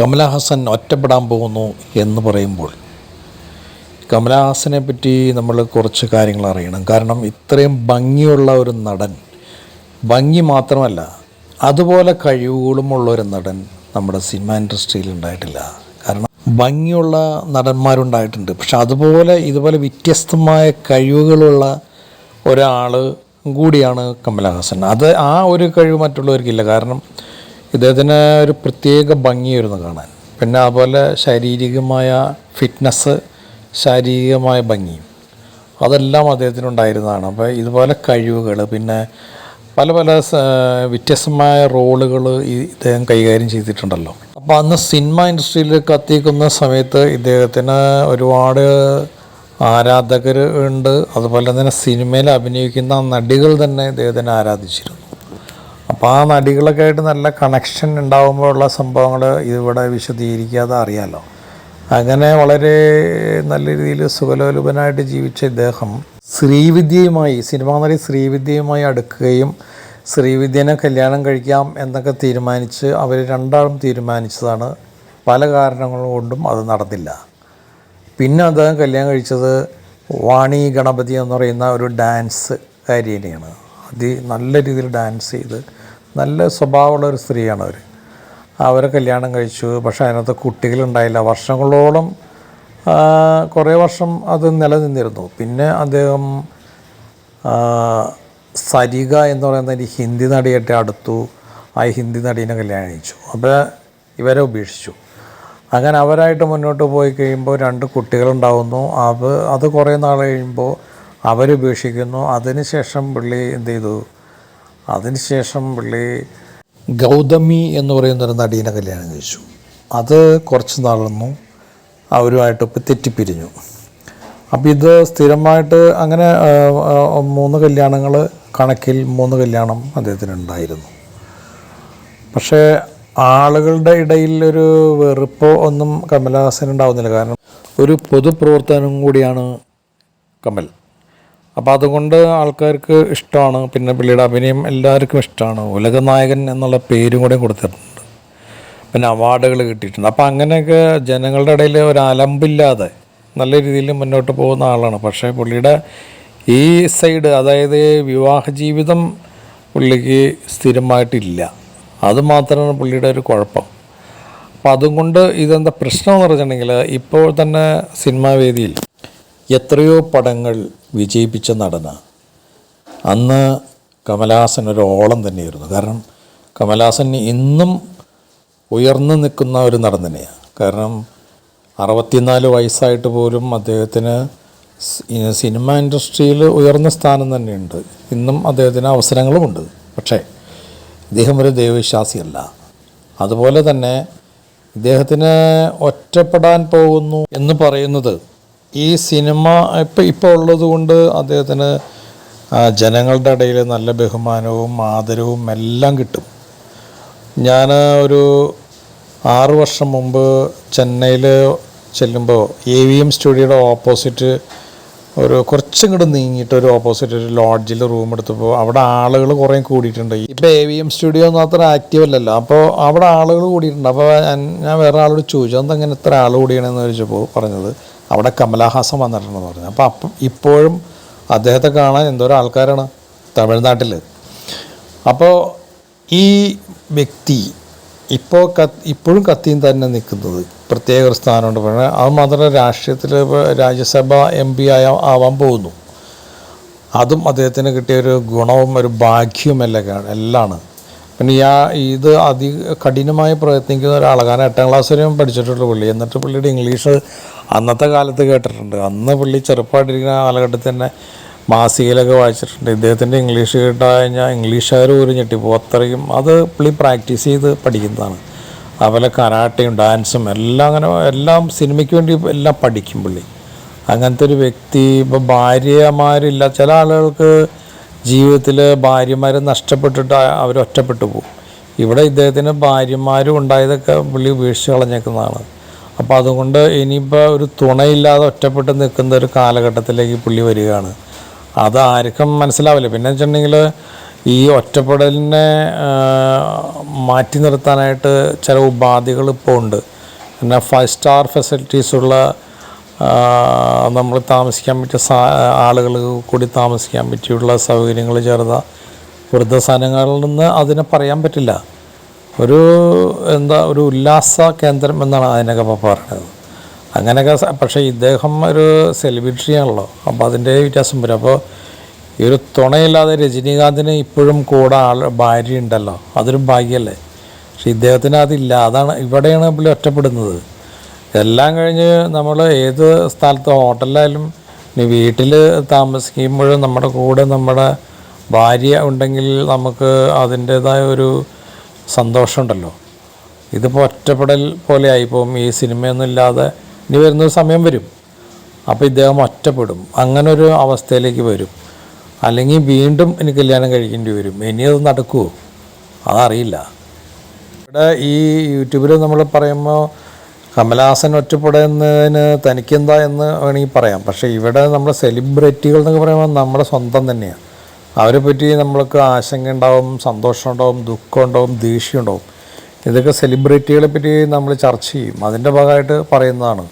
കമലഹാസൻ ഒറ്റപ്പെടാൻ പോകുന്നു എന്ന് പറയുമ്പോൾ കമലഹാസനെ പറ്റി നമ്മൾ കുറച്ച് കാര്യങ്ങൾ അറിയണം. കാരണം ഇത്രയും ഭംഗിയുള്ള ഒരു നടൻ ഭംഗി മാത്രമല്ല അതുപോലെ കഴിവുകളുമുള്ള ഒരു നടൻ നമ്മുടെ സിനിമ ഇൻഡസ്ട്രിയിൽ ഉണ്ടായിട്ടില്ല. കാരണം ഭംഗിയുള്ള നടന്മാരുണ്ടായിട്ടുണ്ട്. പക്ഷെ അതുപോലെ ഇതുപോലെ വ്യത്യസ്തമായ കഴിവുകളുള്ള ഒരാൾ കൂടിയാണ് കമലഹാസൻ. അത് ആ ഒരു കഴിവ് മറ്റുള്ളവർക്കില്ല. കാരണം ഇദ്ദേഹത്തിന് ഒരു പ്രത്യേക ഭംഗിയായിരുന്നു കാണാൻ. പിന്നെ അതുപോലെ ശാരീരികമായ ഫിറ്റ്നസ് ശാരീരികമായ ഭംഗിയും അതെല്ലാം അദ്ദേഹത്തിനുണ്ടായിരുന്നതാണ്. അപ്പോൾ ഇതുപോലെ കഴിവുകൾ പിന്നെ പല പല വ്യത്യസ്തമായ റോളുകൾ ഇദ്ദേഹം കൈകാര്യം ചെയ്തിട്ടുണ്ടല്ലോ. അപ്പോൾ അന്ന് സിനിമ ഇൻഡസ്ട്രിയിൽ കത്തിക്കുന്ന സമയത്ത് ഇദ്ദേഹത്തിന് ഒരുപാട് ആരാധകർ ഉണ്ട്. അതുപോലെ തന്നെ സിനിമയിൽ അഭിനയിക്കുന്ന നടികൾ തന്നെ ഇദ്ദേഹത്തിനെ ആരാധിച്ചിരുന്നു. അപ്പോൾ ആ നടികളൊക്കെ ആയിട്ട് നല്ല കണക്ഷൻ ഉണ്ടാകുമ്പോഴുള്ള സംഭവങ്ങൾ ഇതിവിടെ വിശദീകരിക്കാതെ അറിയാലോ. അങ്ങനെ വളരെ നല്ല രീതിയിൽ സുഖലോലുപനായിട്ട് ജീവിച്ച ഇദ്ദേഹം ശ്രീവിദ്യയുമായി സിനിമാ നടി ശ്രീവിദ്യയുമായി അടുക്കുകയും ശ്രീവിദ്യനെ കല്യാണം കഴിക്കാം എന്നൊക്കെ തീരുമാനിച്ച് അവർ രണ്ടാളും തീരുമാനിച്ചതാണ്. പല കാരണങ്ങൾ കൊണ്ടും അത് നടന്നില്ല. പിന്നെ അദ്ദേഹം കല്യാണം കഴിച്ചത് വാണി ഗണപതി എന്ന് പറയുന്ന ഒരു ഡാൻസ് കാര്യനെയാണ് അതി നല്ല രീതിയിൽ ഡാൻസ് ചെയ്ത് നല്ല സ്വഭാവമുള്ള ഒരു സ്ത്രീയാണ് അവർ അവരെ കല്യാണം കഴിച്ചു. പക്ഷേ അതിനകത്ത് കുട്ടികളുണ്ടായില്ല. വർഷങ്ങളോളം കുറേ വർഷം അത് നിലനിന്നിരുന്നു. പിന്നെ അദ്ദേഹം സരിക എന്ന് പറയുന്ന ഒരു ഹിന്ദി നടിയായിട്ട് അടുത്തു. ആ ഹിന്ദി നടീനെ കല്യാണം കഴിച്ചു. അപ്പോൾ ഇവരെ ഉപേക്ഷിച്ചു. അങ്ങനെ അവരായിട്ട് മുന്നോട്ട് പോയി കഴിയുമ്പോൾ രണ്ട് കുട്ടികളുണ്ടാവുന്നു. അത് അത് കുറേ നാൾ കഴിയുമ്പോൾ അവരുപേക്ഷിക്കുന്നു അതിനുശേഷം പുള്ളി എന്ത് ചെയ്തു? അതിനുശേഷം പുള്ളി ഗൗതമി എന്ന് പറയുന്നൊരു നടീനെ കല്യാണം കഴിച്ചു. അത് കുറച്ച് നാളൊന്നും അവരുമായിട്ട് ഇപ്പോൾ തെറ്റിപ്പിരിഞ്ഞു. അപ്പോൾ ഇത് സ്ഥിരമായിട്ട് അങ്ങനെ മൂന്ന് കല്യാണങ്ങൾ കണക്കിൽ മൂന്ന് കല്യാണം അദ്ദേഹത്തിന് ഉണ്ടായിരുന്നു പക്ഷേ ആളുകളുടെ ഇടയിൽ ഒരു വെറുപ്പോ ഒന്നും കമലഹാസൻ ഉണ്ടാവുന്നില്ല. കാരണം ഒരു പൊതുപ്രവർത്തനം കൂടിയാണ് കമൽ. അപ്പോൾ അതുകൊണ്ട് ആൾക്കാർക്ക് ഇഷ്ടമാണ്. പിന്നെ പുള്ളിയുടെ അഭിനയം എല്ലാവർക്കും ഇഷ്ടമാണ്. ഉലകനായകൻ എന്നുള്ള പേരും കൂടെ കൊടുത്തിട്ടുണ്ട്. പിന്നെ അവാർഡുകൾ കിട്ടിയിട്ടുണ്ട്. അപ്പോൾ അങ്ങനെയൊക്കെ ജനങ്ങളുടെ ഇടയിൽ ഒരു അലമ്പില്ലാതെ നല്ല രീതിയിൽ മുന്നോട്ട് പോകുന്ന ആളാണ്. പക്ഷേ പുള്ളിയുടെ ഈ സൈഡ് അതായത് വിവാഹ ജീവിതം പുള്ളിക്ക് സ്ഥിരമായിട്ടില്ല. അതുമാത്രമാണ് പുള്ളിയുടെ ഒരു കുഴപ്പം. അപ്പം അതുകൊണ്ട് ഇതെന്താ പ്രശ്നം എന്ന് പറഞ്ഞിട്ടുണ്ടെങ്കിൽ ഇപ്പോൾ തന്നെ സിനിമാ വേദിയിൽ എത്രയോ പടങ്ങൾ വിജയിപ്പിച്ച നടന. അന്ന് കമലഹാസൻ ഒരു ഓളം തന്നെയായിരുന്നു. കാരണം കമലഹാസൻ ഇന്നും ഉയർന്നു നിൽക്കുന്ന ഒരു നടൻ തന്നെയാണ് കാരണം അറുപത്തിനാല് വയസ്സായിട്ട് പോലും അദ്ദേഹത്തിന് സിനിമ ഇൻഡസ്ട്രിയിൽ ഉയർന്ന സ്ഥാനം തന്നെയുണ്ട്. ഇന്നും അദ്ദേഹത്തിന് അവസരങ്ങളുമുണ്ട്. പക്ഷേ ഇദ്ദേഹം ഒരു ദൈവവിശ്വാസിയല്ല. അതുപോലെ തന്നെ ഇദ്ദേഹത്തിന് ഒറ്റപ്പെടാൻ പോകുന്നു എന്ന് പറയുന്നത് ഈ സിനിമ ഇപ്പം ഇപ്പോൾ ഉള്ളത് കൊണ്ട് അദ്ദേഹത്തിന് ജനങ്ങളുടെ ഇടയിൽ നല്ല ബഹുമാനവും ആദരവും എല്ലാം കിട്ടും. ഞാൻ ഒരു ആറ് വർഷം മുമ്പ് ചെന്നൈയിൽ ചെല്ലുമ്പോൾ എ വി എം സ്റ്റുഡിയോയുടെ ഓപ്പോസിറ്റ് ഒരു കുറച്ചും കൂടെ നീങ്ങിയിട്ട് ഒരു ഓപ്പോസിറ്റ് ഒരു ലോഡ്ജിൽ റൂം എടുത്തപ്പോൾ അവിടെ ആളുകൾ കുറേ കൂടിയിട്ടുണ്ട്. ഇപ്പോൾ എ വി എം സ്റ്റുഡിയോ ഒന്നും അത്ര ആക്റ്റീവ് അല്ലല്ലോ. അപ്പോൾ അവിടെ ആളുകൾ കൂടിയിട്ടുണ്ട്. അപ്പോൾ ഞാൻ- വേറെ ആളോട് ചോദിച്ചു അതെങ്ങനെ ഇത്ര ആൾ കൂടിയാണെന്ന്? ചോദിച്ചപ്പോൾ പറഞ്ഞത് അവിടെ കമലഹാസൻ വന്നിട്ടുണ്ടെന്ന് പറഞ്ഞു. അപ്പോൾ അപ്പം ഇപ്പോഴും അദ്ദേഹത്തെ കാണാൻ എന്തോരം ആൾക്കാരാണ് തമിഴ്നാട്ടിൽ അപ്പോൾ ഈ വ്യക്തി ഇപ്പോൾ കത്ത് ഇപ്പോഴും കത്തിയും തന്നെ നിൽക്കുന്നത് പ്രത്യേക ഒരു സ്ഥാനമുണ്ട്. പക്ഷേ അത് മാത്രമല്ല രാഷ്ട്രീയത്തിൽ രാജ്യസഭ എം പി ആയ ആവാൻ പോകുന്നു. അതും അദ്ദേഹത്തിന് കിട്ടിയ ഒരു ഗുണവും ഒരു ഭാഗ്യവും എല്ലാം എല്ലാമാണ്. പിന്നെ ആ ഇത് അതി കഠിനമായി പ്രയത്നിക്കുന്ന ഒരാളാണ് കാരണം എട്ടാം ക്ലാസ് വരെയും പഠിച്ചിട്ടുള്ള പുള്ളി. എന്നിട്ട് പുള്ളിയുടെ ഇംഗ്ലീഷ് അന്നത്തെ കാലത്ത് കേട്ടിട്ടുണ്ട്. അന്ന് പുള്ളി ചെറുപ്പമായിട്ടിരിക്കുന്ന കാലഘട്ടത്തിൽ തന്നെ മാസികയിലൊക്കെ വായിച്ചിട്ടുണ്ട്. ഇദ്ദേഹത്തിന്റെ ഇംഗ്ലീഷ് കേട്ടാ കഴിഞ്ഞാൽ ഇംഗ്ലീഷുകാർ ഒരു ഞെട്ടിപ്പോൾ അത്രയും അത് പുള്ളി പ്രാക്ടീസ് ചെയ്ത് പഠിക്കുന്നതാണ്. അതുപോലെ കരാട്ടയും ഡാൻസും എല്ലാം അങ്ങനെ എല്ലാം സിനിമയ്ക്ക് വേണ്ടി എല്ലാം പഠിക്കും പുള്ളി. അങ്ങനത്തെ ഒരു വ്യക്തി ഇപ്പോൾ ഭാര്യമാരില്ല. ചില ആളുകൾക്ക് ജീവിതത്തിൽ ഭാര്യമാരെ നഷ്ടപ്പെട്ടിട്ട് അവർ ഒറ്റപ്പെട്ടു പോകും. ഇവിടെ ഇദ്ദേഹത്തിന് ഭാര്യമാരും ഉണ്ടായതൊക്കെ പുള്ളി ഉപേക്ഷിച്ച് കളഞ്ഞേക്കുന്നതാണ്. അപ്പോൾ അതുകൊണ്ട് ഇനിയിപ്പോൾ ഒരു തുണയില്ലാതെ ഒറ്റപ്പെട്ട് നിൽക്കുന്ന ഒരു കാലഘട്ടത്തിലേക്ക് പുള്ളി വരികയാണ്. അത് ആർക്കും മനസ്സിലാവില്ല. പിന്നെ വെച്ചിട്ടുണ്ടെങ്കിൽ ഈ ഒറ്റപ്പെടലിനെ മാറ്റി നിർത്താനായിട്ട് ചില ഉപാധികൾ ഇപ്പോൾ ഉണ്ട്. പിന്നെ ഫൈവ് സ്റ്റാർ ഫെസിലിറ്റീസുള്ള നമ്മൾ താമസിക്കാൻ പറ്റിയ സാ ആളുകൾ കൂടി താമസിക്കാൻ പറ്റിയുള്ള സൗകര്യങ്ങൾ ചേർന്ന വൃദ്ധസദനങ്ങളിൽ നിന്ന് അതിനെ പറയാൻ പറ്റില്ല. ഒരു എന്താ ഒരു ഉല്ലാസ കേന്ദ്രം എന്നാണ് അതിനൊക്കെ പറയുന്നത്. അങ്ങനെയൊക്കെ പക്ഷേ ഇദ്ദേഹം ഒരു സെലിബ്രിറ്റിയാണല്ലോ. അപ്പോൾ അതിന്റെ വ്യത്യാസം വരും. അപ്പോൾ ഈ ഒരു തുണയില്ലാതെ രജനീകാന്തിന് ഇപ്പോഴും കൂടെ ആൾ ഭാര്യ ഉണ്ടല്ലോ. അതൊരു ഭാഗ്യമല്ലേ? പക്ഷെ ഇദ്ദേഹത്തിന് അതില്ല. അതാണ് ഇവിടെയാണ് പുള്ളി ഒറ്റപ്പെടുന്നത്. എല്ലാം കഴിഞ്ഞ് നമ്മൾ ഏത് സ്ഥലത്ത് ഹോട്ടലിലായാലും ഇനി വീട്ടിൽ താമസിക്കുമ്പോഴും നമ്മുടെ കൂടെ നമ്മുടെ ഭാര്യ ഉണ്ടെങ്കിൽ നമുക്ക് അതിന്റേതായ ഒരു സന്തോഷമുണ്ടല്ലോ. ഇതിപ്പോൾ ഒറ്റപ്പെടൽ പോലെ ആയിപ്പോവും. ഈ സിനിമയൊന്നും ഇല്ലാതെ ഇനി വരുന്ന സമയം വരും. അപ്പോൾ ഇദ്ദേഹം ഒറ്റപ്പെടും. അങ്ങനെ ഒരു അവസ്ഥയിലേക്ക് വരും. അല്ലെങ്കിൽ വീണ്ടും ഇനി കല്യാണം കഴിക്കേണ്ടി വരും. ഇനി അത് നടക്കുമോ അതറിയില്ല. ഇവിടെ ഈ യൂട്യൂബിൽ നമ്മൾ പറയുമ്പോൾ കമലഹാസൻ ഒറ്റപ്പെടുന്നതിന് തനിക്കെന്താ എന്ന് വേണമെങ്കിൽ പറയാം. പക്ഷേ ഇവിടെ നമ്മുടെ സെലിബ്രിറ്റികൾ എന്നൊക്കെ പറയുമ്പോൾ നമ്മുടെ സ്വന്തം തന്നെയാണ് അവരെ പറ്റി നമ്മൾക്ക് ആശങ്ക ഉണ്ടാവും സന്തോഷം ഉണ്ടാവും ദുഃഖം ഉണ്ടാവും ദേഷ്യം ഉണ്ടാവും. ഇതൊക്കെ സെലിബ്രിറ്റികളെ പറ്റി നമ്മൾ ചർച്ച ചെയ്യും. അതിന്റെ ഭാഗമായിട്ട് പറയുന്നതാണ്.